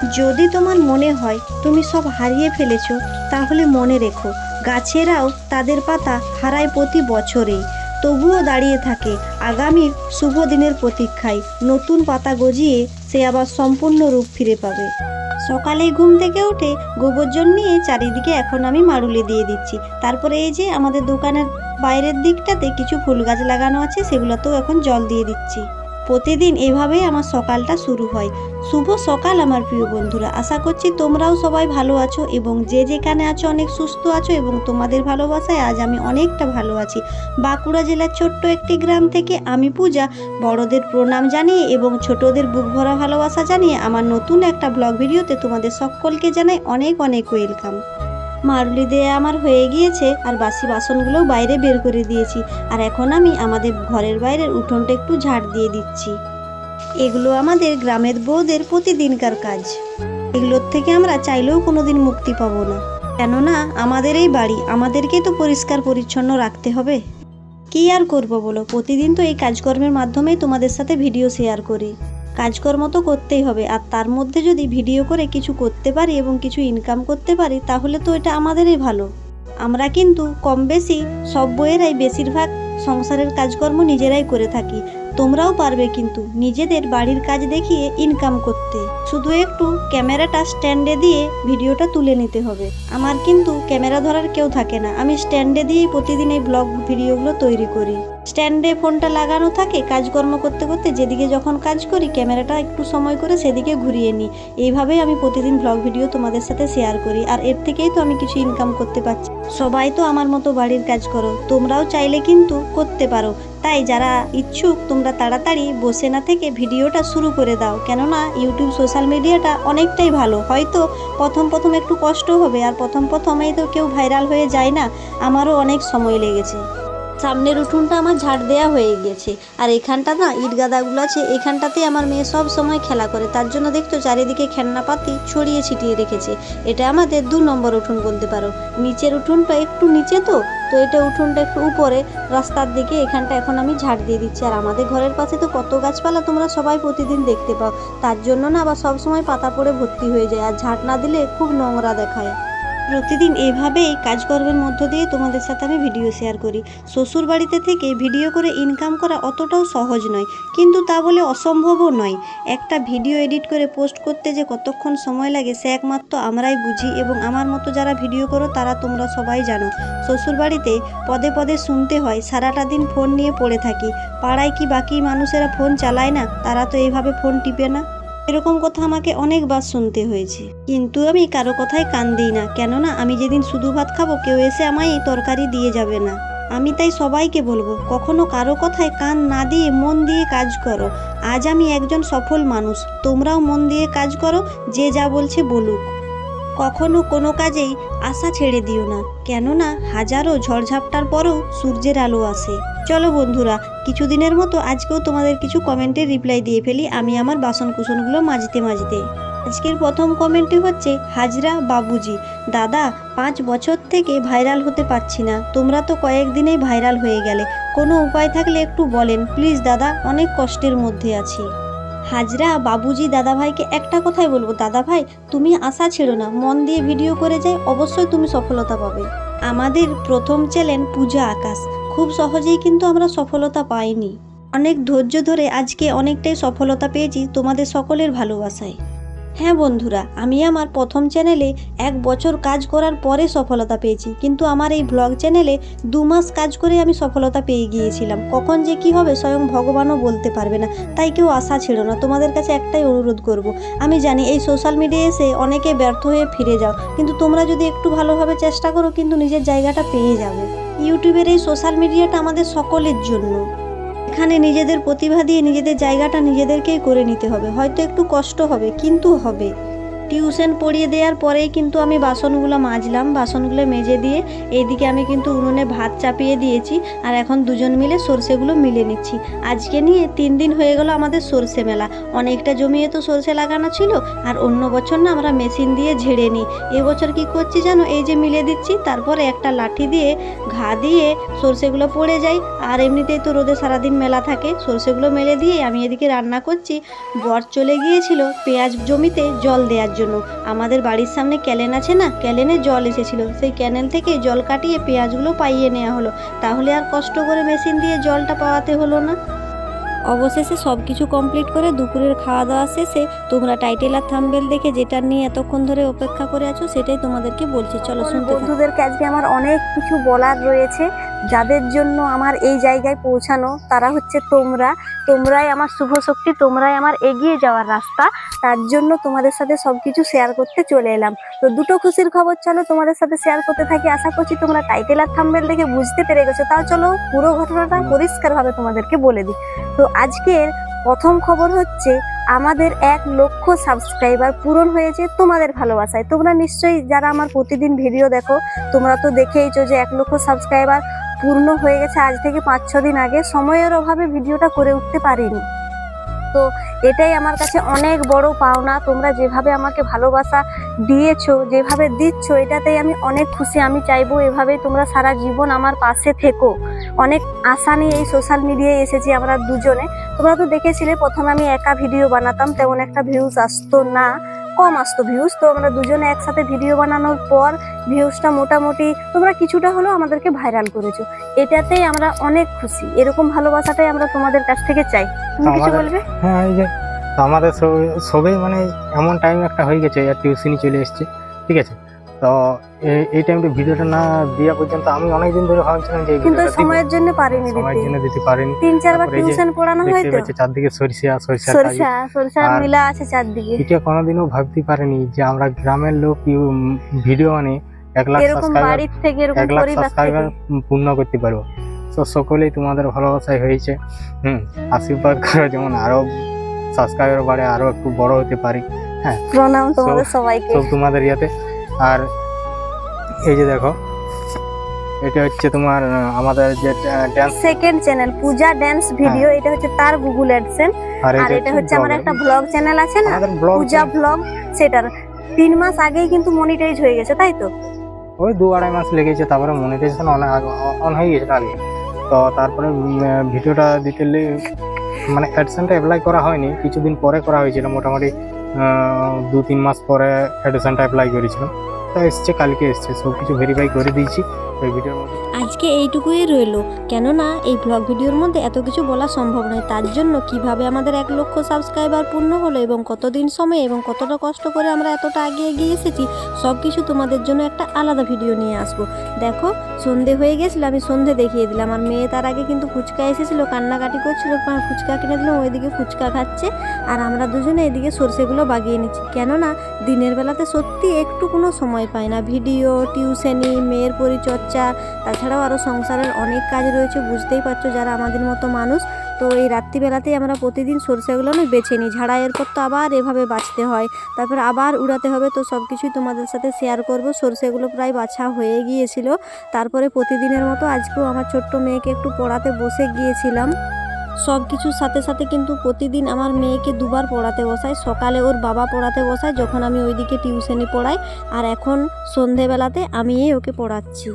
যদি তোমার মনে হয় তুমি সব হারিয়ে ফেলেছো, তাহলে মনে রেখো, গাছেরাও তাদের পাতা হারায় প্রতি বছরেই। তবুও দাঁড়িয়ে থাকে আগামীর শুভ দিনের প্রতীক্ষায়। নতুন পাতা গজিয়ে সে আবার সম্পূর্ণ রূপ ফিরে পাবে। সকালে ঘুম থেকে উঠে গোবর জল নিয়ে চারিদিকে এখন আমি মাড়ুলে দিয়ে দিচ্ছি। তারপরে এই যে আমাদের দোকানের বাইরের দিকটাতে কিছু ফুল গাছ লাগানো আছে, সেগুলোতেও এখন জল দিয়ে দিচ্ছি। প্রতিদিন এভাবেই আমার সকালটা শুরু হয়। শুভ সকাল আমার প্রিয় বন্ধুরা। আশা করছি তোমরাও সবাই ভালো আছো এবং যে যেখানে আছো অনেক সুস্থ আছো এবং তোমাদের ভালোবাসায় আজ আমি অনেকটা ভালো আছি। বাঁকুড়া জেলার ছোট্ট একটি গ্রাম থেকে আমি পূজা। বড়দের প্রণাম জানিয়ে এবং ছোটদের বুক ভরা ভালোবাসা জানিয়ে আমার নতুন একটা ব্লগ ভিডিওতে তোমাদের সকলকে জানাই অনেক অনেক ওয়েলকাম। মারুলি দেয়া আমার হয়ে গিয়েছে আর বাসি বাসনগুলোও বাইরে বের করে দিয়েছি। আর এখন আমি আমাদের ঘরের বাইরের উঠোনটা একটু ঝাড় দিয়ে দিচ্ছি। এগুলো আমাদের গ্রামের বউদের প্রতিদিনকার কাজ। এগুলোর থেকে আমরা চাইলেও কোনোদিন মুক্তি পাবো না। কেননা আমাদের এই বাড়ি, আমাদেরকেই তো পরিষ্কার পরিচ্ছন্ন রাখতে হবে। কি আর করব বলো? প্রতিদিন তো এই কাজকর্মের মাধ্যমেই তোমাদের সাথে ভিডিও শেয়ার করি। কাজকর্ম তো করতেই হবে। আর তার মধ্যে যদি ভিডিও করে কিছু করতে পারি এবং কিছু ইনকাম করতে পারি, তাহলে তো এটা আমাদেরই ভালো। আমরা কিন্তু কম বেশি সব বইয়েরাই বেশিরভাগ সংসারের কাজকর্ম নিজেরাই করে থাকি। তোমরাও পারবে কিন্তু নিজেদের বাড়ির কাজ দেখিয়ে ইনকাম করতে। শুধু একটু ক্যামেরাটা স্ট্যান্ডে দিয়ে ভিডিওটা তুলে নিতে হবে। আমার কিন্তু ক্যামেরা ধরার কেউ থাকে না। আমি স্ট্যান্ডে দিয়েই প্রতিদিন এই ব্লগ ভিডিওগুলো তৈরি করি। স্ট্যান্ডে ফোনটা লাগানো থাকে, কাজকর্ম করতে করতে যেদিকে যখন কাজ করি, ক্যামেরাটা একটু সময় করে সেদিকে ঘুরিয়ে নিই। এইভাবেই আমি প্রতিদিন ব্লগ ভিডিও তোমাদের সাথে শেয়ার করি, আর এর থেকেই তো আমি কিছু ইনকাম করতে পারছি। সবাই তো আমার মতো বাড়ির কাজ করো। তোমরাও চাইলে কিন্তু করতে পারো। তাই যারা ইচ্ছুক, তোমরা তাড়াতাড়ি বসে না থেকে ভিডিওটা শুরু করে দাও। কেননা, ইউটিউব সোশ্যাল মিডিয়াটা অনেকটাই ভালো। হয়তো প্রথম প্রথম একটু কষ্ট হবে, আর প্রথম প্রথমেই তো কেউ ভাইরাল হয়ে যায় না। আমারও অনেক সময় লেগেছে। সামনের উঠোনটা আমার ঝাড় দেওয়া হয়ে গেছে। আর এখানটা না ইট গাদাগুলো আছে এখানটাতে আমার মেয়ে সব সময় খেলা করে। তার জন্য দেখতো চারিদিকে খেলনাপাতি ছড়িয়ে ছিটিয়ে রেখেছে। এটা আমাদের দু নম্বর উঠোন বলতে পারো। নিচের উঠোনটা একটু নিচে তো তো এটা উঠোনটা একটু উপরে। রাস্তার দিকে এখানটা এখন আমি ঝাড় দিয়ে দিচ্ছি। আর আমাদের ঘরের পাশে তো কত গাছপালা তোমরা সবাই প্রতিদিন দেখতে পাও। তার জন্য না আবার সবসময় পাতা পড়ে ভর্তি হয়ে যায়। আর ঝাড় না দিলে খুব নোংরা দেখায়। প্রতিদিন এভাবেই কাজকর্মের মধ্য দিয়ে তোমাদের সাথে আমি ভিডিও শেয়ার করি। শ্বশুর বাড়িতে থেকে ভিডিও করে ইনকাম করা অতটাও সহজ নয়, কিন্তু তা বলে অসম্ভবও নয়। একটা ভিডিও এডিট করে পোস্ট করতে যে কতক্ষণ সময় লাগে, সে একমাত্র আমরাই বুঝি এবং আমার মতো যারা ভিডিও করো, তারা তোমরা সবাই জানো। শ্বশুর বাড়িতে পদে পদে শুনতে হয়, সারাটা দিন ফোন নিয়ে পড়ে থাকি। পাড়ায় কি বাকি মানুষেরা ফোন চালায় না? তারা তো এইভাবে ফোন টিপে না। এরকম কথা আমাকে অনেকবার শুনতে হয়েছে। কিন্তু আমি কারও কথায় কান দিই না, কেননা আমি যেদিন শুধু ভাত খাব, কেউ এসে আমায় এই তরকারি দিয়ে যাবে না। আমি তাই সবাইকে বলব, কখনো কারও কথায় কান না দিয়ে মন দিয়ে কাজ করো। আজ আমি একজন সফল মানুষ, তোমরাও মন দিয়ে কাজ করো, যে যা বলছে বলুক। কখনো কোনো কাজেই আশা ছেড়ে দিও না, কেননা হাজারো ঝড়ঝাপটার পরেও সূর্যের আলো আসে। চলো বন্ধুরা, কিছুদিনের মতো আজকেও তোমাদের কিছু কমেন্টের রিপ্লাই দিয়ে ফেলি আমি আমার বাসন কুসনগুলো মাজতে মাজতে। আজকের প্রথম কমেন্টটি হচ্ছে, হাজরা বাবুজি, দাদা, পাঁচ বছর থেকে ভাইরাল হতে পারছি না, তোমরা তো কয়েকদিনেই ভাইরাল হয়ে গেলে, কোনো উপায় থাকলে একটু বলেন প্লিজ দাদা, অনেক কষ্টের মধ্যে আছি। হাজরা বাবুজি দাদাভাইকে একটা কথাই বলব দাদাভাই তুমি আশা ছেড়ো না, মন দিয়ে ভিডিও করে যাই, অবশ্যই তুমি সফলতা পাবে। আমাদের প্রথম চ্যানেল পূজা আকাশ খুব সহজেই কিন্তু আমরা সফলতা পাইনি। অনেক ধৈর্য ধরে আজকে অনেকটাই সফলতা পেয়েছি তোমাদের সকলের ভালোবাসায়। হ্যাঁ বন্ধুরা, আমি আমার প্রথম চ্যানেলে এক বছর কাজ করার পরে সফলতা পেয়েছি, কিন্তু আমার এই ব্লগ চ্যানেলে দু মাস কাজ করে আমি সফলতা পেয়ে গিয়েছিলাম। কখন যে কি হবে স্বয়ং ভগবানও বলতে পারবে না, তাই কেউ আশা ছিল না। তোমাদের কাছে একটাই অনুরোধ করব, আমি জানি এই সোশ্যাল মিডিয়া এসে অনেকে ব্যর্থ হয়ে ফিরে যাও, কিন্তু তোমরা যদি একটু ভালোভাবে চেষ্টা করো, কিন্তু নিজের জায়গাটা পেয়ে যাবে। ইউটিউবের এই সোশ্যাল মিডিয়াটা আমাদের সকলের জন্য। এখানে নিজেদের প্রতিভা দিয়ে নিজেদের জায়গাটা নিজেদেরকেই করে নিতে হবে। হয়তো একটু কষ্ট হবে, কিন্তু হবে। টিউশন পড়িয়ে দেওয়ার পরেই কিন্তু আমি বাসনগুলো মাজলাম, বাসনগুলো মেজে দিয়ে এইদিকে আমি কিন্তু উনুনে ভাত চাপিয়ে দিয়েছি আর এখন দুজন মিলে সর্ষেগুলো মিলে নিচ্ছি। আজকে নিয়ে তিন দিন হয়ে গেল আমাদের সর্ষে মেলা। অনেকটা জমিয়ে তো সর্ষে লাগানো ছিল আর অন্য বছর না আমরা মেশিন দিয়ে ঝেড়ে নিই। এবছর কি করছি জানো? এই যে মিলে দিচ্ছি, তারপরে একটা লাঠি দিয়ে ঘা দিয়ে সর্ষেগুলো পড়ে যায় আর এমনিতেই তো রোদে সারাদিন মেলা থাকে, সর্ষেগুলো মেলে দিয়ে আমি এদিকে রান্না করছি। বর চলে গিয়েছিল পেঁয়াজ জমিতে জল দেওয়ার জন্য। আমাদের বাড়ির সামনে ক্যালেন আছে না? ক্যালেনে জল এসেছিল। সেই ক্যানেল থেকে জল কাটিয়ে পেঁয়াজগুলো পাইয়ে নেওয়া হলো। তাহলে আর কষ্ট করে মেশিন দিয়ে জলটা পাওয়াতে হলো না। অবশেষে সব কিছু কমপ্লিট করে দুপুরের খাওয়া দাওয়া শেষে তোমরা টাইটেল আর থাম্বেল দেখে যেটা নিয়ে এতক্ষণ ধরে অপেক্ষা করে আছো সেটাই তোমাদেরকে বলছি। চলো শুনতে থাকো। বন্ধুদেরকে আজকে আমার অনেক কিছু বলার রয়েছে। যাদের জন্য আমার এই জায়গায় পৌঁছানো, তারা হচ্ছে তোমরা। তোমরাই আমার শুভ শক্তি, তোমরাই আমার এগিয়ে যাওয়ার রাস্তা। তার জন্য তোমাদের সাথে সব কিছু শেয়ার করতে চলে এলাম। তো দুটো খুশির খবর চলো তোমাদের সাথে শেয়ার করতে থাকি। আশা করছি তোমরা টাইটেল আর থাম্বেল দেখে বুঝতে পেরে গেছো। তাও চলো পুরো ঘটনাটা পরিষ্কারভাবে তোমাদেরকে বলে দিই। তো আজকের প্রথম খবর হচ্ছে, আমাদের এক লক্ষ সাবস্ক্রাইবার পূরণ হয়েছে তোমাদের ভালোবাসায়। তোমরা নিশ্চয়ই যারা আমার প্রতিদিন ভিডিও দেখো, তোমরা তো দেখেইছো যে এক লক্ষ সাবস্ক্রাইবার পূর্ণ হয়ে গেছে আজ থেকে পাঁচ, ছ দিন আগে। সময়ের অভাবে ভিডিওটা করে উঠতে পারিনি। তো এটাই আমার কাছে অনেক বড় পাওনা। তোমরা যেভাবে আমাকে ভালোবাসা দিয়েছ, যেভাবে দিচ্ছ, এটাতেই আমি অনেক খুশি। আমি চাইব এভাবেই তোমরা সারা জীবন আমার পাশে থেকো। অনেক আশা নিয়ে এই সোশ্যাল মিডিয়ায় এসেছি আমরা দুজনে। তোমরা তো দেখেছিলে, প্রথমে আমি একা ভিডিও বানাতাম, তেমন একটা ভিউজ আসতো না। কম আসতো ভিউজ তো আমরা দুজনে একসাথে ভিডিও বানানোর পর ভিউজটা মোটামুটি তোমরা কিছুটা হলেও আমাদেরকে ভাইরাল করেছ। এটাতেই আমরা অনেক খুশি। এরকম ভালোবাসাটাই আমরা তোমাদের কাছ থেকে চাই। তুমি কিছু বলবে? হ্যাঁ এই যে আমাদের সব- সবাই মানে এমন টাইম একটা হয়ে গেছে আর টিউশনই চলে এসছে। ঠিক আছে? তো এই- টাইমটা ভিডিওটা না দেওয়া পর্যন্ত আমি অনেকদিন ধরে ভাবছিলাম যে কিন্তু সময়ের জন্য পারিনি সময়ের জন্য দিতে পারিনি। তিন চারবার এই যে টিউশন পড়ানো হয় দেখতে তো চারদিকে সরিষা সরিষা সরিষা সরিষা মিলা আছে চারদিকে। এটা কোনোদিনও ভাবতে পারিনি যে আমরা গ্রামের লোক ভিডিও মানে এক লাখ সাবস্ক্রাইবার বাড়ির থেকে এরকম এক লাখ সাবস্ক্রাইবার পূর্ণ করতে পারব। তো সকলেই তোমাদের ভালোবাসায় হয়েছে। হুম আশীর্বাদ করো যেমন আরও সাবস্ক্রাইবার বাড়ে আরও একটু বড় হতে পারি। হ্যাঁ। প্রণাম তোমাদের সবাইকে। সব তোমাদের ইয়াতে। আর এই যে দেখো এটা হচ্ছে তোমার আমাদের যে dance second channel Puja dance video এটা হচ্ছে তার গুগল অ্যাডসেন্স আর এটা হচ্ছে আমার একটা ব্লগ চ্যানেল আছে না? পূজা ব্লগ সেটার। তিন মাস আগেই কিন্তু মনিটাইজ হয়ে গেছে তাই তো? ওই দু আড়াই মাস লেগেছে তারপরে মনিটাইজেশন অনেক অন হয়ে গেছে আগে। তো তারপরে ভিডিওটা দিতে মানে অ্যাডসেন্টটা অ্যাপ্লাই করা হয়নি কিছুদিন পরে করা হয়েছিল মোটামুটি দু তিন মাস পরে অ্যাডসেন্টটা অ্যাপ্লাই করেছিলাম তো এসছে, কালকে এসছে। সব কিছু ভেরিফাই করে দিয়েছি ওই ভিডিওর মধ্যে। আজকে এইটুকুই রইল। কেননা এই ব্লগ ভিডিওর মধ্যে এত কিছু বলা সম্ভব নয়। তার জন্য কীভাবে আমাদের এক লক্ষ সাবস্ক্রাইবার পূর্ণ হলো এবং কতদিন সময় এবং কতটা কষ্ট করে আমরা এতটা আগে এগিয়ে এসেছি, সব কিছু তোমাদের জন্য একটা আলাদা ভিডিও নিয়ে আসব। দেখো, সন্ধে হয়ে গেছিল, আমি সন্ধে দেখিয়ে দিলাম। আর মেয়ে তার আগে কিন্তু ফুচকা এসেছিল, কান্নাকাটি করছিল ফুচকা কিনে দিলাম, ওইদিকে ফুচকা খাচ্ছে। আর আমরা দুজনে এদিকে সর্ষেগুলো বাগিয়ে নিচ্ছি। কেননা দিনের বেলাতে সত্যি একটু কোনো সময় পাই না। ভিডিও, টিউশনি, মেয়ের পরিচর্যা, তাছাড়াও আরও সংসারের অনেক কাজ রয়েছে, বুঝতেই পারছ যারা আমাদের মতো মানুষ। তো এই রাত্রিবেলাতেই আমরা প্রতিদিন সরষেগুলো না বেছে নিই। ঝাড়াইয়ের পর তো আবার এভাবে বাছতে হয়। তারপর আবার উড়াতে হবে। তো সব কিছুই তোমাদের সাথে শেয়ার করব। সরষেগুলো প্রায় বাছা হয়ে গিয়েছিল। তারপরে প্রতিদিনের মতো আজকেও আমার ছোট্ট মেয়েকে একটু পড়াতে বসে গিয়েছিলাম। সব কিছুর সাথে সাথে কিন্তু প্রতিদিন আমার মেয়েকে দুবার পড়াতে বসাই। সকালে ওর বাবা পড়াতে বসায়, যখন আমি ওইদিকে টিউশনি পড়াই। আর এখন সন্ধেবেলাতে আমিই ওকে পড়াচ্ছি।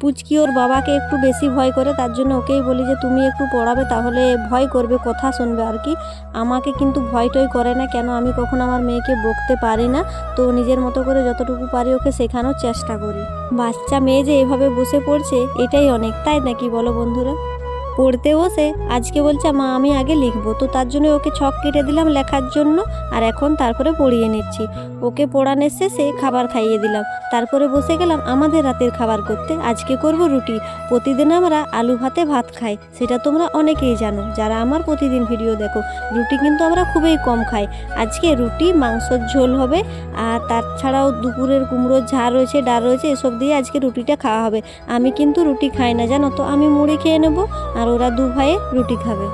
পুচকি ওর বাবাকে একটু বেশি ভয় করে, তার জন্য ওকেই বলি যে, তুমি একটু পড়াবে, তাহলে ভয় করবে, কথা শুনবে আর কি। আমাকে কিন্তু ভয় টয় করে না, কেন আমি কখনো আমার মেয়েকে বকতে পারি না। তো নিজের মতো করে যতটুকু পারি ওকে শেখানোর চেষ্টা করি। বাচ্চা মেয়ে যে এভাবে বসে পড়ছে, এটাই অনেক। তাই নাকি বলো বন্ধুরা? পড়তে বসে আজকে বলছে, মা, আমি আগে লিখব। তো তার জন্য ওকে ছক কেটে দিলাম লেখার জন্য আর এখন তারপরে পড়িয়ে নিচ্ছি। ওকে পড়ানোর শেষে খাবার খাইয়ে দিলাম। তারপরে বসে গেলাম আমাদের রাতের খাবার করতে। আজকে করব রুটি। প্রতিদিন আমরা আলু ভাতে ভাত খাই। সেটা তোমরা অনেকেই জানো। যারা আমার প্রতিদিন ভিডিও দেখো, রুটি কিন্তু আমরা খুবই কম খাই। আজকে রুটি, মাংসর ঝোল হবে আর তাছাড়াও দুপুরের কুমড়োর ঝাড় রয়েছে, ডাল রয়েছে, এসব দিয়ে আজকে রুটিটা খাওয়া হবে। আমি কিন্তু রুটি খাই না, জানো তো? আমি মুড়ি খেয়ে নেব আর ওরা দু ভাইয়ে রুটি খাবে।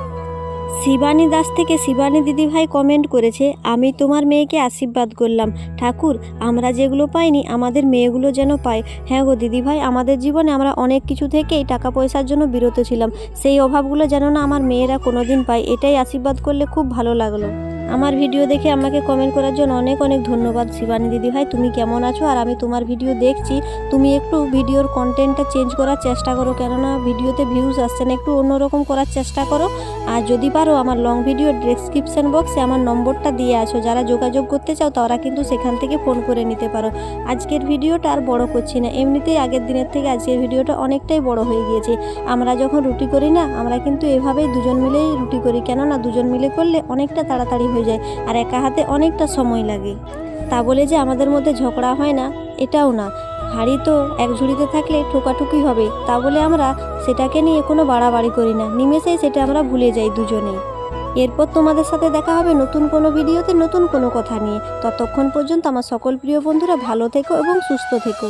শিবানী দাস থেকে শিবানী দিদিভাই কমেন্ট করেছে, আমি তোমার মেয়েকে আশীর্বাদ করলাম। ঠাকুর, আমরা যেগুলো পাইনি, আমাদের মেয়েগুলো যেন পায়। হ্যাঁ গো দিদিভাই, আমাদের জীবনে আমরা অনেক কিছু থেকেই টাকা পয়সার জন্য বিরত ছিলাম। সেই অভাবগুলো যেন না আমার মেয়েরা কোনোদিন পায়। এটাই আশীর্বাদ করলে খুব ভালো লাগল। আমার ভিডিও দেখে আমাকে কমেন্ট করার জন্য অনেক অনেক ধন্যবাদ শিবানী দিদিভাই তুমি কেমন আছো? আর আমি তোমার ভিডিও দেখছি। তুমি একটু ভিডিওর কন্টেন্টটা চেঞ্জ করার চেষ্টা করো, কেননা ভিডিওতে ভিউজ আসছে না। একটু অন্যরকম করার চেষ্টা করো। আর যদি পারো, আমার লং ভিডিও ডেসক্রিপশন বক্সে আমার নম্বরটা দিয়ে আছো যারা যোগাযোগ করতে চাও, তারা কিন্তু সেখান থেকে ফোন করে নিতে পারো। আজকের ভিডিওটা আর বড় করছি না। এমনিতেই আগের দিনের থেকে আজকের ভিডিওটা অনেকটাই বড় হয়ে গিয়েছে। আমরা যখন রুটি করি না, আমরা কিন্তু এভাবেই দুজন মিলেই রুটি করি। কেননা দুজন মিলে করলে অনেকটা তাড়াতাড়ি হয়ে যায় আর একা হাতে অনেকটা সময় লাগে। তা বলে যে আমাদের মধ্যে ঝগড়া হয় না, এটাও না। হাড়ি তো এক ঝুড়িতে থাকলে ঠোকাঠুকি হবে। তা বলে আমরা সেটাকে নিয়ে কোনো বাড়াবাড়ি করি না। নিমেষেই সেটা আমরা ভুলে যাই দুজনেই। এরপর তোমাদের সাথে দেখা হবে নতুন কোনো ভিডিওতে নতুন কোনো কথা নিয়ে। ততক্ষণ পর্যন্ত আমার সকল প্রিয় বন্ধুরা ভালো থেকো এবং সুস্থ থেকো।